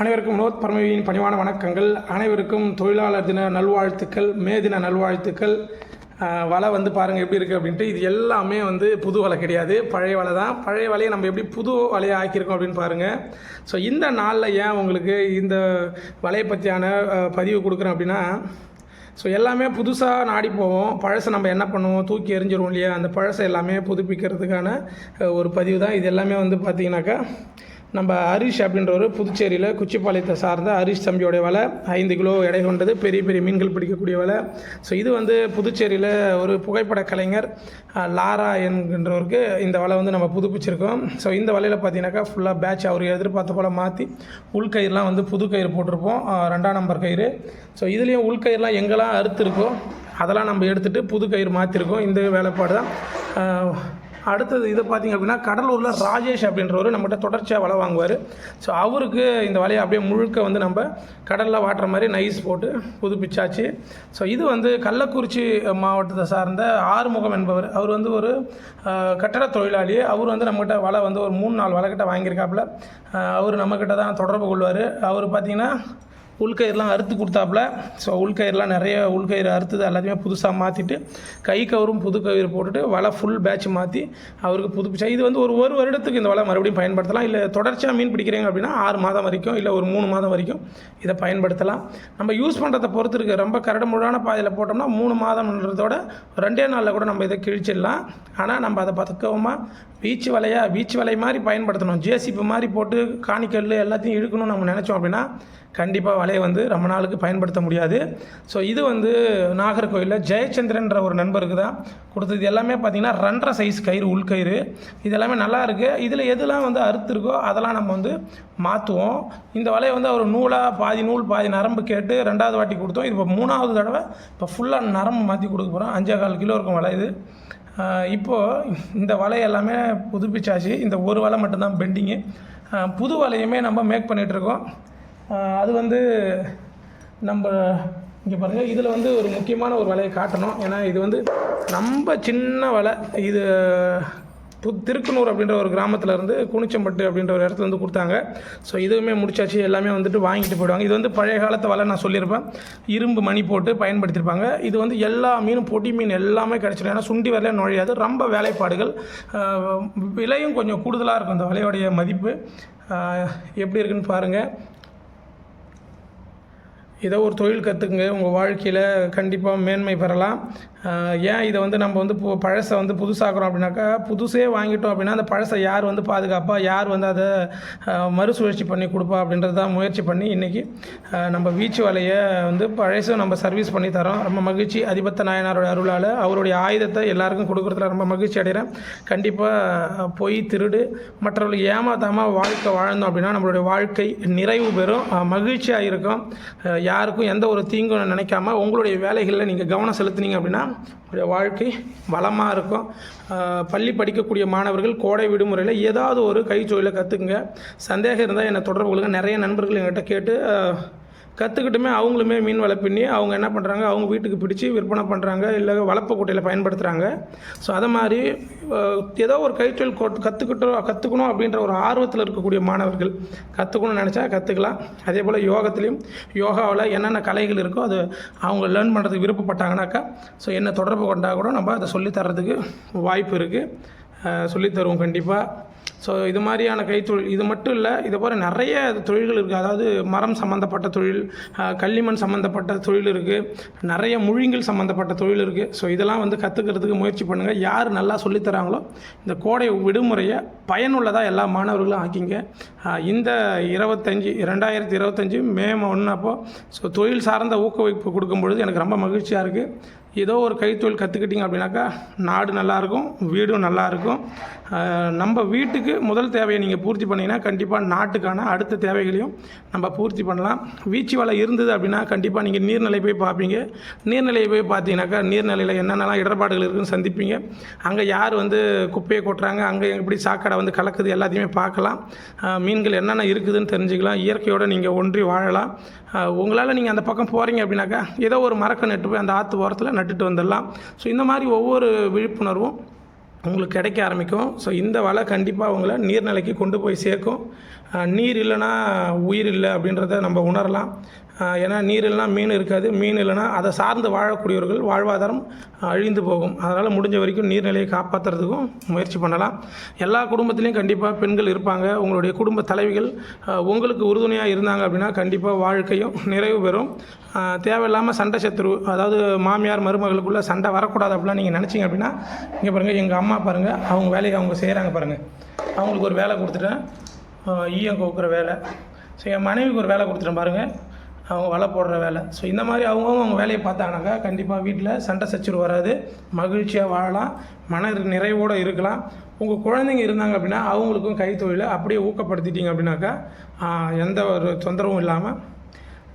அனைவருக்கும் வினோத் பரமவியின் பணிவான வணக்கங்கள். அனைவருக்கும் தொழிலாளர் தின நல்வாழ்த்துக்கள் மே தின நல்வாழ்த்துக்கள். வலை வந்து பாருங்கள் எப்படி இருக்குது அப்படின்ட்டு. இது எல்லாமே வந்து புது வலை கிடையாது. பழைய வலை தான். பழைய வலையை நம்ம எப்படி புது வலையை ஆக்கியிருக்கோம் அப்படின்னு பாருங்கள் ஸோ இந்த நாளில் ஏன் உங்களுக்கு இந்த வலையை பற்றியான பதிவு கொடுக்குறேன் அப்படின்னா ஸோ எல்லாமே புதுசாக நாடி போவோம். பழசை நம்ம என்ன பண்ணுவோம்? தூக்கி எறிஞ்சிருவோம் இல்லையா? அந்த பழசை எல்லாமே புதுப்பிக்கிறதுக்கான ஒரு பதிவு தான். இது எல்லாமே வந்து பார்த்திங்கனாக்கா நம்ம ஹரிஷ் அப்படின்றவர் புதுச்சேரியில் குச்சிப்பாளையத்தை சார்ந்த ஹரிஷ் தம்பியோடைய வலை ஐந்து கிலோ எடை கொண்டது பெரிய பெரிய மீன்கள் பிடிக்கக்கூடிய வலை. ஸோ இது வந்து புதுச்சேரியில் ஒரு புகைப்பட கலைஞர் லாரா என்கின்றவருக்கு இந்த வலை வந்து நம்ம புதுப்பிச்சிருக்கோம். ஸோ இந்த வலையில் பார்த்தீங்கன்னாக்கா ஃபுல்லாக பேட்ச் அவர் எதிர்பார்த்த போல் மாற்றி உள்கயிறுலாம் வந்து புது கயிறு போட்டிருப்போம் ரெண்டாம் நம்பர் கயிறு. ஸோ இதுலேயும் உள்கயிறுலாம் எங்கெல்லாம் அறுத்துருக்கோ அதெல்லாம் நம்ம எடுத்துகிட்டு புது கயிறு மாற்றிருக்கோம் இந்த வேலைப்பாடு தான் அடுத்தது இது பார்த்திங்க அப்படின்னா கடலூரில் ராஜேஷ் அப்படின்றவர் நம்மகிட்ட தொடர்ச்சியாக வலை வாங்குவார். ஸோ அவருக்கு இந்த வலையை அப்படியே முழுக்க வந்து நம்ம கடலில் வாட்டுற மாதிரி நைஸ் போட்டு புதுப்பிச்சாச்சு. ஸோ இது வந்து கள்ளக்குறிச்சி மாவட்டத்தை சார்ந்த ஆறுமுகம் என்பவர். அவர் வந்து ஒரு கட்டட தொழிலாளி. அவர் வந்து நம்மகிட்ட வலை வந்து ஒரு மூணு நாலு வலை கிட்ட வாங்கியிருக்காப்புல. அவர் நம்மக்கிட்ட தான் தொடர்பு கொள்வார். அவர் பார்த்திங்கன்னா உள்கயிறுலாம் அறுத்து கொடுத்தாப்புல. ஸோ உள்கயிறுலாம் நிறைய உள்கயிறு அறுத்தது எல்லாத்தையுமே புதுசாக மாற்றிட்டு கை கவரும் புது கயிறு போட்டுட்டு வலை ஃபுல் பேட்ச் மாற்றி அவருக்கு புதுப்பிச்சா இது வந்து ஒரு ஒரு வருடத்துக்கு இந்த வலை மறுபடியும் பயன்படுத்தலாம். இல்லை தொடர்ச்சியாக மீன் பிடிக்கிறீங்க அப்படின்னா ஆறு மாதம் வரைக்கும் இல்லை ஒரு மூணு மாதம் வரைக்கும் இதை பயன்படுத்தலாம். நம்ம யூஸ் பண்ணுறதை பொறுத்து இருக்குது ரொம்ப கரடுமுழான பாதையில் போட்டோம்னா மூணு மாதம்ன்றதோட ரெண்டே நாளில் கூட நம்ம இதை கிழிச்சிடலாம். ஆனால் நம்ம அதை பதக்கமாக பீச் வலையாக பீச் வலை மாதிரி பயன்படுத்தணும். ஜேசிபி மாதிரி போட்டு காணிக்கல் எல்லாத்தையும் இழுக்கணும்னு நம்ம நினச்சோம் அப்படின்னா கண்டிப்பாக வலையை வந்து ரொம்ப நாளுக்கு பயன்படுத்த முடியாது. ஸோ இது வந்து நாகர்கோயிலில் ஜெயச்சந்திரன்ற ஒரு நண்பருக்கு தான் கொடுத்தது எல்லாமே பார்த்தீங்கன்னா ரெண்டரை சைஸ் கயிறு உள்கயிறு இது எல்லாமே நல்லா இருக்குது இதில் எதெல்லாம் வந்து அறுத்து இருக்கோ அதெல்லாம் நம்ம வந்து மாற்றுவோம் இந்த வலையை வந்து அவர் நூலாக பாதி நூல் பாதி நரம்பு கேட்டு ரெண்டாவது வாட்டி கொடுத்தோம். இது இப்போ மூணாவது தடவை இப்போ ஃபுல்லாக நரம்பு மாற்றி கொடுக்க போகிறோம் அஞ்சே கால் கிலோ இருக்கும் வலை இது. இப்போது இந்த வலை எல்லாமே புதுப்பிச்சாச்சு. இந்த ஒரு வலை மட்டும்தான் பெண்டிங்கு புது வலையுமே நம்ம மேக் பண்ணிகிட்ருக்கோம் அது வந்து நம்ம இங்கே பாருங்கள் இதில் வந்து ஒரு முக்கியமான ஒரு வலையை காட்டணும். ஏன்னா இது வந்து ரொம்ப சின்ன வலை. இது பு திருக்குனூர் அப்படின்ற ஒரு கிராமத்தில் இருந்து குனிச்சம்பட்டு அப்படின்ற ஒரு இடத்துல வந்து கொடுத்தாங்க. ஸோ இதுவுமே முடிச்சாச்சு. எல்லாமே வந்துட்டு வாங்கிட்டு போயிடுவாங்க. இது வந்து பழைய காலத்து வலை நான் சொல்லியிருப்பேன். இரும்பு மணி போட்டு பயன்படுத்தியிருப்பாங்க. இது வந்து எல்லா மீனும் பொடி மீன் எல்லாமே கிடச்சிடும். ஏன்னா சுண்டி வரல நுழையாது. ரொம்ப வேலைப்பாடுகள். விலையும் கொஞ்சம் கூடுதலாக இருக்கும் இந்த வலையோடைய மதிப்பு. எப்படி இருக்குன்னு பாருங்கள் ஏதோ ஒரு தொழில் கற்றுக்குங்க உங்கள் வாழ்க்கையில் கண்டிப்பாக மேன்மை பெறலாம். ஏன் இதை வந்து நம்ம வந்து பு பழசை வந்து புதுசாக்குறோம் அப்படின்னாக்கா புதுசே வாங்கிட்டோம் அப்படின்னா அந்த பழசை யார் வந்து பாதுகாப்பா யார் வந்து அதை மறுசுழற்சி பண்ணி கொடுப்பா அப்படின்றது தான் முயற்சி பண்ணி இன்றைக்கி நம்ம வீச்சு வலையை வந்து பழசும் நம்ம சர்வீஸ் பண்ணி தரோம். ரொம்ப மகிழ்ச்சி. அதிபத்த நாயனாரோட அருளால் அவருடைய ஆயுதத்தை எல்லாருக்கும் கொடுக்குறதுல ரொம்ப மகிழ்ச்சி அடைகிறேன். கண்டிப்பாக பொய் திருடு மற்றவர்களுக்கு ஏமாத்தாமல் வாழ்க்கை வாழ்ந்தோம் அப்படின்னா நம்மளுடைய வாழ்க்கை நிறைவு பெறும். மகிழ்ச்சியாக இருக்கும். யாருக்கும் எந்த ஒரு தீங்கும் நினைக்காம உங்களுடைய வேலைகளில் நீங்கள் கவனம் செலுத்துனீங்க அப்படின்னா உங்களுடைய வாழ்க்கை வளமாக இருக்கும். பள்ளி படிக்கக்கூடிய மாணவர்கள் கோடை விடுமுறையில் ஏதாவது ஒரு கைத்தொழிலை கற்றுக்குங்க சந்தேகம் இருந்தால் என்னை தொடர்பு கொள்ளுங்கள் நிறைய நண்பர்கள் என்கிட்ட கேட்டு கற்றுக்கிட்டுமே அவங்களுமே மீன் வலை பின்னி அவங்க என்ன பண்ணுறாங்க அவங்க வீட்டுக்கு பிடிச்சி விற்பனை பண்ணுறாங்க இல்லை வளர்ப்பு குட்டையில் பயன்படுத்துகிறாங்க ஸோ அதை மாதிரி ஏதோ ஒரு கைத்தொழில் கற்றுக்கிட்டோம் கற்றுக்கணும் அப்படின்ற ஒரு ஆர்வத்தில் இருக்கக்கூடிய மாணவர்கள் கற்றுக்கணும்னு நினச்சா கற்றுக்கலாம் அதே போல் யோகத்துலேயும் யோகாவில் என்னென்ன கலைகள் இருக்கோ அது அவங்க லேர்ன் பண்ணுறதுக்கு விருப்பப்பட்டாங்கனாக்கா ஸோ என்ன தொடர்பு கொண்டா கூட நம்ம அதை சொல்லித்தரதுக்கு வாய்ப்பு இருக்குது சொல்லித் தருவோம் கண்டிப்பாக ஸோ இது மாதிரியான கைத்தொழில் இது மட்டும் இல்லை இது போல் நிறைய தொழில்கள் இருக்குது அதாவது மரம் சம்மந்தப்பட்ட தொழில் களிமண் சம்மந்தப்பட்ட தொழில் இருக்குது நிறைய முழுங்கில் சம்மந்தப்பட்ட தொழில் இருக்குது ஸோ இதெல்லாம் வந்து கற்றுக்கிறதுக்கு முயற்சி பண்ணுங்கள் யார் நல்லா சொல்லித் தராங்களோ இந்த கோடை விடுமுறையை பயனுள்ளதாக எல்லா மாணவர்களும் ஆக்கிங்க. இந்த இருபத்தஞ்சி ரெண்டாயிரத்தி இருபத்தஞ்சி மே ஒன்று அப்போது ஸோ தொழில் சார்ந்த ஊக்குவிப்பு கொடுக்கும் பொழுது எனக்கு ரொம்ப மகிழ்ச்சியாக இருக்குது ஏதோ ஒரு கைத்தொழில் கற்றுக்கிட்டிங்க அப்படின்னாக்கா நாடு நல்லாயிருக்கும் வீடும் நல்லாயிருக்கும். நம்ம வீட்டுக்கு முதல் தேவையை நீங்கள் பூர்த்தி பண்ணிங்கன்னா கண்டிப்பாக நாட்டுக்கான அடுத்த தேவைகளையும் நம்ம பூர்த்தி பண்ணலாம். வீச்சு வலை இருந்தது அப்படின்னா கண்டிப்பாக நீங்கள் நீர்நிலை போய் பார்ப்பீங்க. நீர்நிலையை போய் பார்த்தீங்கன்னாக்கா நீர்நிலையில் என்னென்னலாம் இடர்பாடுகள் இருக்குன்னு சந்திப்பீங்க. அங்கே யார் வந்து குப்பையை கொட்டுறாங்க அங்கே எப்படி சாக்கடை வந்து கலக்குது எல்லாத்தையுமே பார்க்கலாம். மீன்கள் என்னென்ன இருக்குதுன்னு தெரிஞ்சுக்கலாம். இயற்கையோடு நீங்கள் ஒன்றி வாழலாம். உங்களால் நீங்கள் அந்த பக்கம் போகிறீங்க அப்படின்னாக்கா ஏதோ ஒரு மரக்கை நட்டு போய் அந்த ஆற்று ஓரத்தில் நட்டு நட்டுட்டு வந்துடலாம். ஸோ இந்த மாதிரி ஒவ்வொரு விழிப்புணர்வும் உங்களுக்கு கிடைக்க ஆரம்பிக்கும். ஸோ இந்த வலை கண்டிப்பாக உங்களை நீர்நிலைக்கு கொண்டு போய் சேர்க்கும். நீர் இல்லைன்னா உயிர் இல்லை அப்படின்றத நம்ம உணரலாம். ஏன்னா நீர் இல்லைனா மீன் இருக்காது. மீன் இல்லைனா அதை சார்ந்து வாழக்கூடியவர்கள் வாழ்வாதாரம் அழிந்து போகும். அதனால் முடிஞ்ச வரைக்கும் நீர்நிலையை காப்பாற்றுறதுக்கும் முயற்சி பண்ணலாம். எல்லா குடும்பத்துலேயும் கண்டிப்பாக பெண்கள் இருப்பாங்க. உங்களுடைய குடும்ப தலைவிகள் உங்களுக்கு உறுதுணையாக இருந்தாங்க அப்படின்னா கண்டிப்பாக வாழ்க்கையும் நிறைவு பெறும். தேவையில்லாமல் சண்டை சத்துரு அதாவது மாமியார் மருமகளுக்குள்ளே சண்டை வரக்கூடாது அப்படிலாம் நீங்கள் நினச்சிங்க அப்படின்னா இங்கே பாருங்கள் எங்கள் அம்மா பாருங்கள் அவங்க வேலையை அவங்க செய்கிறாங்க பாருங்கள் அவங்களுக்கு ஒரு வேலை கொடுத்துட்டேன். ஈயம் கோக்குற வேலை. ஸோ என் மனைவிக்கு ஒரு வேலை கொடுத்துட்டேன் பாருங்கள் அவங்க வலை போடுற வேலை. ஸோ இந்த மாதிரி அவங்கவுங்க அவங்க வேலையை பார்த்தாங்கனாக்கா கண்டிப்பாக வீட்டில் சண்டை சச்சரவு வராது. மகிழ்ச்சியாக வாழலாம். மன நிறைவோடு இருக்கலாம். உங்கள் குழந்தைங்க இருந்தாங்க அப்படின்னா அவங்களுக்கும் கைத்தொழிலை அப்படியே ஊக்கப்படுத்திட்டீங்க அப்படின்னாக்கா எந்த ஒரு தொந்தரவும் இல்லாமல்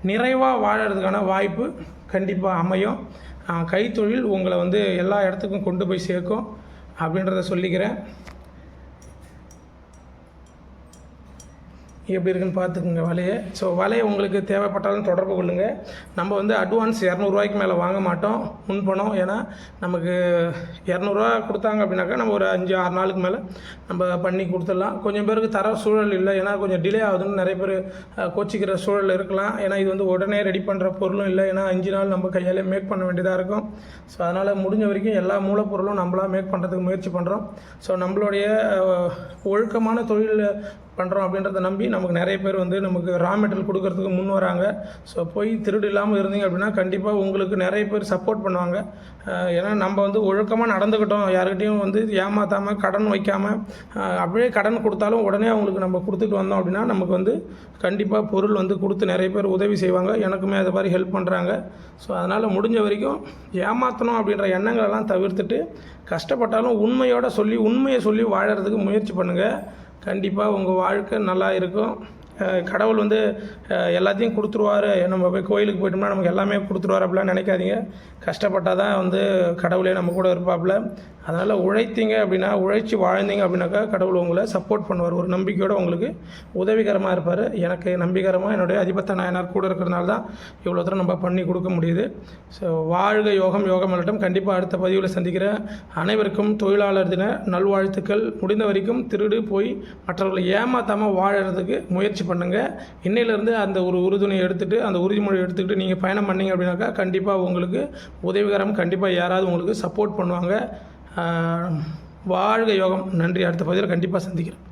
நிறைவாக வாழறதுக்கான வாய்ப்பு கண்டிப்பாக அமையும். கைத்தொழில் உங்களை வந்து எல்லா இடத்துக்கும் கொண்டு போய் சேர்க்கும் அப்படின்றத சொல்லிக்கிறேன். எப்படி இருக்குன்னு பார்த்துக்குங்க வலையை. ஸோ வலையை உங்களுக்கு தேவைப்பட்டாலும் தொடர்பு கொள்ளுங்கள் நம்ம வந்து அட்வான்ஸ் இரநூறுவாய்க்கு மேலே வாங்க மாட்டோம். முன்பணம். ஏன்னா நமக்கு இரநூறுவா கொடுத்தாங்க அப்படின்னாக்கா நம்ம ஒரு அஞ்சு ஆறு நாளுக்கு மேலே நம்ம பண்ணி கொடுத்துடலாம். கொஞ்சம் பேருக்கு தர சூழல் இல்லை. ஏன்னா கொஞ்சம் டிலே ஆகுதுன்னு நிறைய பேர் கோச்சிக்கிற சூழல் இருக்கலாம். ஏன்னா இது வந்து உடனே ரெடி பண்ணுற பொருளும் இல்லை. ஏன்னா அஞ்சு நாள் நம்ம கையாலே மேக் பண்ண வேண்டியதாக இருக்கும். ஸோ அதனால் முடிஞ்ச வரைக்கும் எல்லா மூலப்பொருளும் நம்மளாக மேக் பண்ணுறதுக்கு முயற்சி பண்ணுறோம் ஸோ நம்மளுடைய ஒழுக்கமான தொழில் பண்ணுறோம் அப்படின்றத நம்பி நமக்கு நிறைய பேர் வந்து நமக்கு ரா மெட்டீரியல் கொடுக்கறதுக்கு முன் வராங்க. ஸோ போய் திருடு இல்லாமல் இருந்தீங்க அப்படின்னா கண்டிப்பாக உங்களுக்கு நிறைய பேர் சப்போர்ட் பண்ணுவாங்க. ஏன்னா நம்ம வந்து ஒழுக்கமாக நடந்துக்கிட்டோம். யாருக்கிட்டையும் வந்து ஏமாற்றாமல் கடன் வைக்காமல் அப்படியே கடன் கொடுத்தாலும் உடனே அவங்களுக்கு நம்ம கொடுத்துட்டு வந்தோம் அப்படின்னா நமக்கு வந்து கண்டிப்பாக பொருள் வந்து கொடுத்து நிறைய பேர் உதவி செய்வாங்க. எனக்குமே அதை மாதிரி ஹெல்ப் பண்ணுறாங்க ஸோ அதனால் முடிஞ்ச வரைக்கும் ஏமாற்றணும் அப்படின்ற எண்ணங்களெல்லாம் தவிர்த்துட்டு கஷ்டப்பட்டாலும் உண்மையோட சொல்லி உண்மையை சொல்லி வாழறதுக்கு முயற்சி பண்ணுங்கள் கண்டிப்பாக உங்கள் வாழ்க்கை நல்லா இருக்கும். கடவுள் வந்து எல்லாத்தையும் கொடுத்துருவாரு. நம்ம போய் கோயிலுக்கு போயிட்டோம்னா நமக்கு எல்லாமே கொடுத்துருவார் அப்படிலாம் நினைக்காதீங்க. கஷ்டப்பட்டால் தான் வந்து கடவுளே நம்ம கூட இருப்பாப்புல. அதனால் உழைத்தீங்க அப்படின்னா உழைச்சி வாழ்ந்தீங்க அப்படின்னாக்கா கடவுள் உங்களை சப்போர்ட் பண்ணுவார். ஒரு நம்பிக்கையோடு உங்களுக்கு உதவிகரமாக இருப்பார். எனக்கு நம்பிகரமாக என்னுடைய அதிபத்த நாயனார் கூட இருக்கிறனால தான் இவ்வளோ தூரம் நம்ம பண்ணி கொடுக்க முடியுது. ஸோ வாழ்க யோகம் யோகம் மலட்டம் கண்டிப்பாக அடுத்த பதிவில் சந்திக்கிறேன். அனைவருக்கும் தொழிலாளர் தின நல்வாழ்த்துக்கள். முடிந்த வரைக்கும் திருடு போய் மற்றவர்களை ஏமாற்றாமல் வாழறதுக்கு முயற்சி பண்ணுங்கள் இன்னையிலேருந்து அந்த ஒரு உறுதுணையை எடுத்துகிட்டு அந்த உறுதிமொழி எடுத்துக்கிட்டு நீங்கள் பயணம் பண்ணீங்க அப்படின்னாக்கா கண்டிப்பாக உங்களுக்கு உதவிகரம் கண்டிப்பாக யாராவது உங்களுக்கு சப்போர்ட் பண்ணுவாங்க. வாழ்க யோகம். நன்றி. அடுத்த பதிவில் கண்டிப்பாக சந்திக்கிறேன்